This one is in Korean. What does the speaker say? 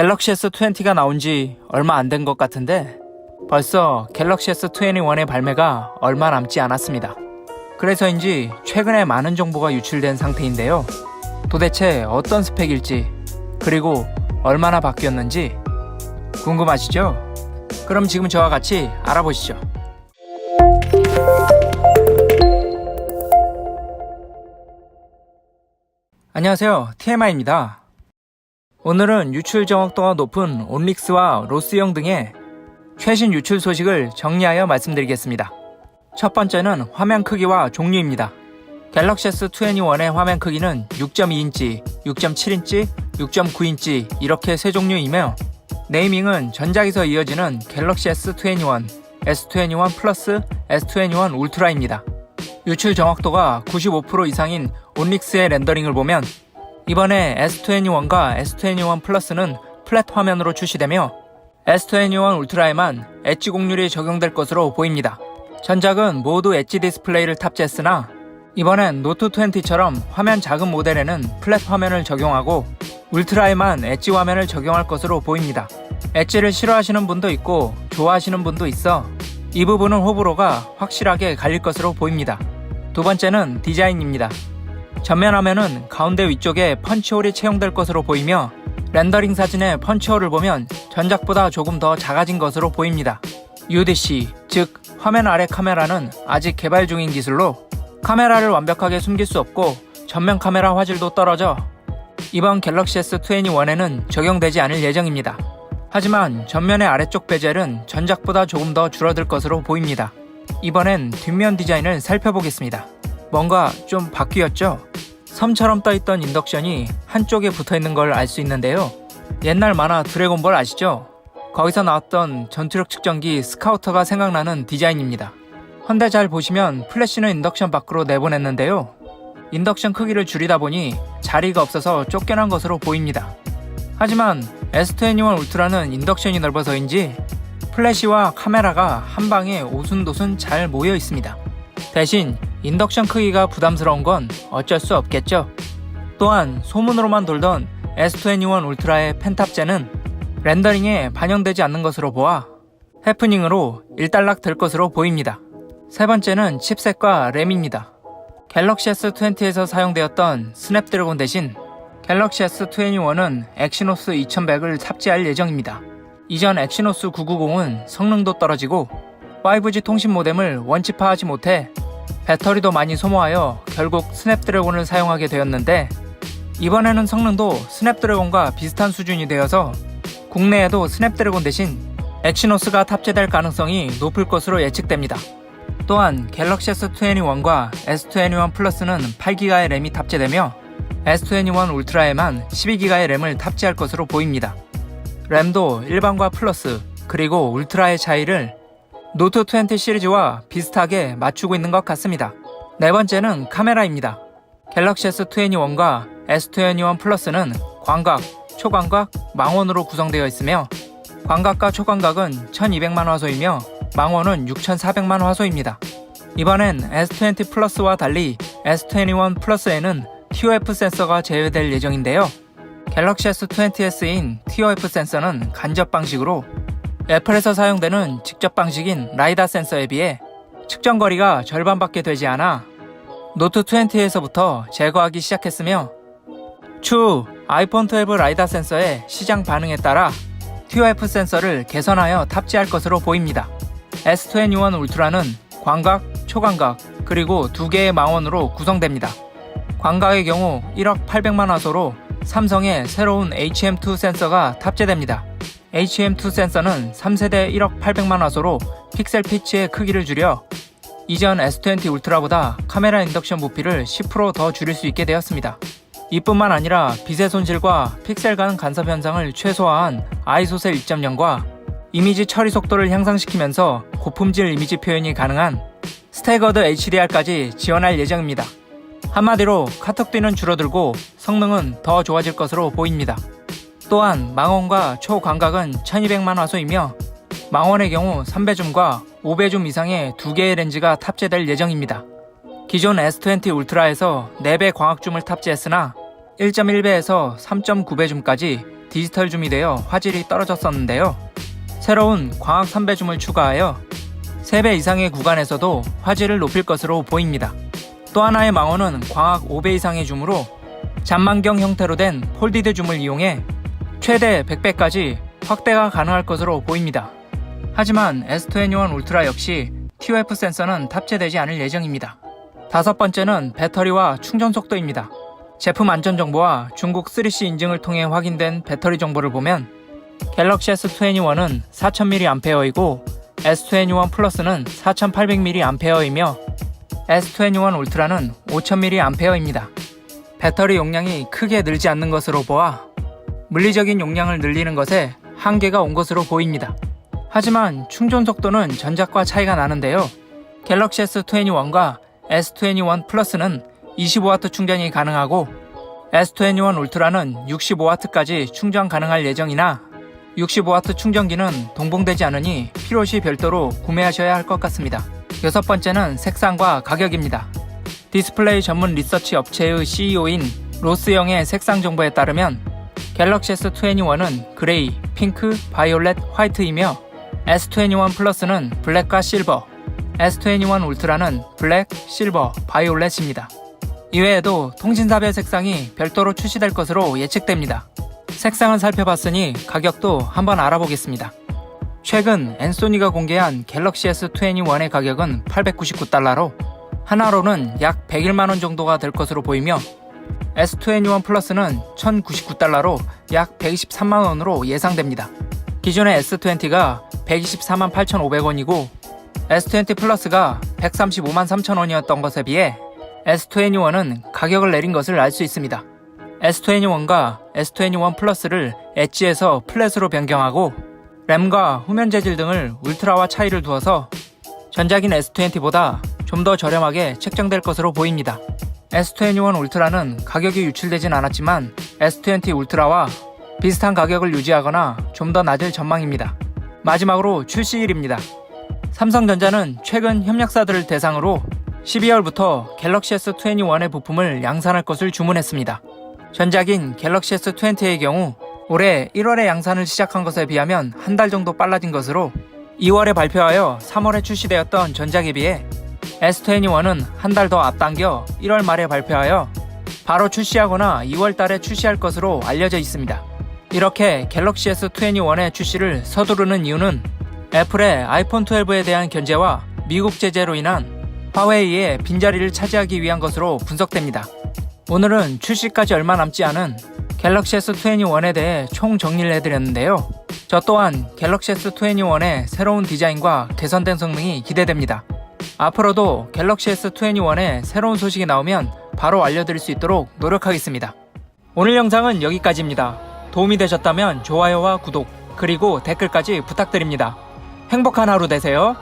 갤럭시 S20가 나온 지 얼마 안 된 것 같은데 벌써 갤럭시 S21의 발매가 얼마 남지 않았습니다. 그래서인지 최근에 많은 정보가 유출된 상태인데요. 도대체 어떤 스펙일지 그리고 얼마나 바뀌었는지 궁금하시죠? 그럼 지금 저와 같이 알아보시죠. 안녕하세요. TMI입니다. 오늘은 유출 정확도가 높은 온릭스와 로스형 등의 최신 유출 소식을 정리하여 말씀드리겠습니다. 첫 번째는 화면 크기와 종류입니다. 갤럭시 S21의 화면 크기는 6.2인치, 6.7인치, 6.9인치 이렇게 세 종류이며 네이밍은 전작에서 이어지는 갤럭시 S21, S21 플러스, S21 울트라입니다. 유출 정확도가 95% 이상인 온릭스의 렌더링을 보면 이번에 S21과 S21 플러스는 플랫 화면으로 출시되며 S21 울트라에만 엣지 공률이 적용될 것으로 보입니다. 전작은 모두 엣지 디스플레이를 탑재했으나 이번엔 노트 20처럼 화면 작은 모델에는 플랫 화면을 적용하고 울트라에만 엣지 화면을 적용할 것으로 보입니다. 엣지를 싫어하시는 분도 있고 좋아하시는 분도 있어 이 부분은 호불호가 확실하게 갈릴 것으로 보입니다. 두 번째는 디자인입니다. 전면 화면은 가운데 위쪽에 펀치홀이 채용될 것으로 보이며 렌더링 사진의 펀치홀을 보면 전작보다 조금 더 작아진 것으로 보입니다. UDC, 즉 화면 아래 카메라는 아직 개발 중인 기술로 카메라를 완벽하게 숨길 수 없고 전면 카메라 화질도 떨어져 이번 갤럭시 S21에는 적용되지 않을 예정입니다. 하지만 전면의 아래쪽 베젤은 전작보다 조금 더 줄어들 것으로 보입니다. 이번엔 뒷면 디자인을 살펴보겠습니다. 뭔가 좀 바뀌었죠? 섬처럼 떠있던 인덕션이 한쪽에 붙어 있는 걸 알 수 있는데요. 옛날 만화 드래곤볼 아시죠? 거기서 나왔던 전투력 측정기 스카우터가 생각나는 디자인입니다. 헌데 잘 보시면 플래시는 인덕션 밖으로 내보냈는데요. 인덕션 크기를 줄이다 보니 자리가 없어서 쫓겨난 것으로 보입니다. 하지만 S21 울트라는 인덕션이 넓어서인지 플래시와 카메라가 한 방에 오순도순 잘 모여 있습니다. 대신 인덕션 크기가 부담스러운 건 어쩔 수 없겠죠. 또한 소문으로만 돌던 S21 울트라의 펜탑제는 렌더링에 반영되지 않는 것으로 보아 해프닝으로 일단락 될 것으로 보입니다. 세 번째는 칩셋과 램입니다. 갤럭시 S20에서 사용되었던 스냅드래곤 대신 갤럭시 S21은 엑시노스 2100을 탑재할 예정입니다. 이전 엑시노스 990은 성능도 떨어지고 5G 통신 모뎀을 원치파하지 못해 배터리도 많이 소모하여 결국 스냅드래곤을 사용하게 되었는데 이번에는 성능도 스냅드래곤과 비슷한 수준이 되어서 국내에도 스냅드래곤 대신 엑시노스가 탑재될 가능성이 높을 것으로 예측됩니다. 또한 갤럭시 S21과 S21 플러스는 8기가의 램이 탑재되며 S21 울트라에만 12기가의 램을 탑재할 것으로 보입니다. 램도 일반과 플러스 그리고 울트라의 차이를 노트 20 시리즈와 비슷하게 맞추고 있는 것 같습니다. 네 번째는 카메라입니다. 갤럭시 S21과 S21 플러스는 광각, 초광각, 망원으로 구성되어 있으며 광각과 초광각은 1200만 화소이며 망원은 6400만 화소입니다. 이번엔 S20 플러스와 달리 S21 플러스에는 TOF 센서가 제외될 예정인데요. 갤럭시 S20s인 TOF 센서는 간접 방식으로 애플에서 사용되는 직접 방식인 라이다 센서에 비해 측정 거리가 절반밖에 되지 않아 노트 20에서부터 제거하기 시작했으며 추후 아이폰 12 라이다 센서의 시장 반응에 따라 TOF 센서를 개선하여 탑재할 것으로 보입니다. S21 울트라는 광각, 초광각, 그리고 두 개의 망원으로 구성됩니다. 광각의 경우 1억 800만 화소로 삼성의 새로운 HM2 센서가 탑재됩니다. HM2 센서는 3세대 1억 800만 화소로 픽셀 피치의 크기를 줄여 이전 S20 울트라보다 카메라 인덕션 부피를 10%더 줄일 수 있게 되었습니다. 이뿐만 아니라 빛의 손실과 픽셀 간 간섭 현상을 최소화한 아이소셀 2.0과 이미지 처리 속도를 향상시키면서 고품질 이미지 표현이 가능한 스태거드 HDR까지 지원할 예정입니다. 한마디로 카톡 비는 줄어들고 성능은 더 좋아질 것으로 보입니다. 또한 망원과 초광각은 1200만 화소이며 망원의 경우 3배줌과 5배줌 이상의 두 개의 렌즈가 탑재될 예정입니다. 기존 S20 울트라에서 4배 광학줌을 탑재했으나 1.1배에서 3.9배줌까지 디지털 줌이 되어 화질이 떨어졌었는데요. 새로운 광학 3배 줌을 추가하여 3배 이상의 구간에서도 화질을 높일 것으로 보입니다. 또 하나의 망원은 광학 5배 이상의 줌으로 잔망경 형태로 된 폴디드 줌을 이용해 최대 100배까지 확대가 가능할 것으로 보입니다. 하지만 S21 울트라 역시 TOF 센서는 탑재되지 않을 예정입니다. 다섯 번째는 배터리와 충전 속도입니다. 제품 안전 정보와 중국 3C 인증을 통해 확인된 배터리 정보를 보면 갤럭시 S21은 4000mAh이고 S21 플러스는 4800mAh이며 S21 울트라는 5000mAh입니다. 배터리 용량이 크게 늘지 않는 것으로 보아 물리적인 용량을 늘리는 것에 한계가 온 것으로 보입니다. 하지만 충전 속도는 전작과 차이가 나는데요. 갤럭시 S21과 S21 플러스는 25W 충전이 가능하고 S21 울트라는 65W까지 충전 가능할 예정이나 65W 충전기는 동봉되지 않으니 필요시 별도로 구매하셔야 할 것 같습니다. 여섯 번째는 색상과 가격입니다. 디스플레이 전문 리서치 업체의 CEO인 로스영의 색상 정보에 따르면 갤럭시 S21은 그레이, 핑크, 바이올렛, 화이트이며 S21 플러스는 블랙과 실버, S21 울트라는 블랙, 실버, 바이올렛입니다. 이외에도 통신사별 색상이 별도로 출시될 것으로 예측됩니다. 색상을 살펴봤으니 가격도 한번 알아보겠습니다. 최근 엔소니가 공개한 갤럭시 S21의 가격은 899달러로 하나로는 약 101만원 정도가 될 것으로 보이며 S21 플러스는 1099달러로 약 123만원으로 예상됩니다. 기존의 S20가 124만 8,500원이고 S20 플러스가 135만 3천원이었던 것에 비해 S21은 가격을 내린 것을 알 수 있습니다. S21과 S21 플러스를 엣지에서 플랫으로 변경하고 램과 후면 재질 등을 울트라와 차이를 두어서 전작인 S20보다 좀 더 저렴하게 책정될 것으로 보입니다. S21 울트라는 가격이 유출되진 않았지만 S20 울트라와 비슷한 가격을 유지하거나 좀 더 낮을 전망입니다. 마지막으로 출시일입니다. 삼성전자는 최근 협력사들을 대상으로 12월부터 갤럭시 S21의 부품을 양산할 것을 주문했습니다. 전작인 갤럭시 S20의 경우 올해 1월에 양산을 시작한 것에 비하면 한 달 정도 빨라진 것으로 2월에 발표하여 3월에 출시되었던 전작에 비해 S21은 한 달 더 앞당겨 1월 말에 발표하여 바로 출시하거나 2월 달에 출시할 것으로 알려져 있습니다. 이렇게 갤럭시 S21의 출시를 서두르는 이유는 애플의 아이폰 12에 대한 견제와 미국 제재로 인한 화웨이의 빈자리를 차지하기 위한 것으로 분석됩니다. 오늘은 출시까지 얼마 남지 않은 갤럭시 S21에 대해 총 정리를 해드렸는데요. 저 또한 갤럭시 S21의 새로운 디자인과 개선된 성능이 기대됩니다. 앞으로도 갤럭시 S21의 새로운 소식이 나오면 바로 알려드릴 수 있도록 노력하겠습니다. 오늘 영상은 여기까지입니다. 도움이 되셨다면 좋아요와 구독, 그리고 댓글까지 부탁드립니다. 행복한 하루 되세요.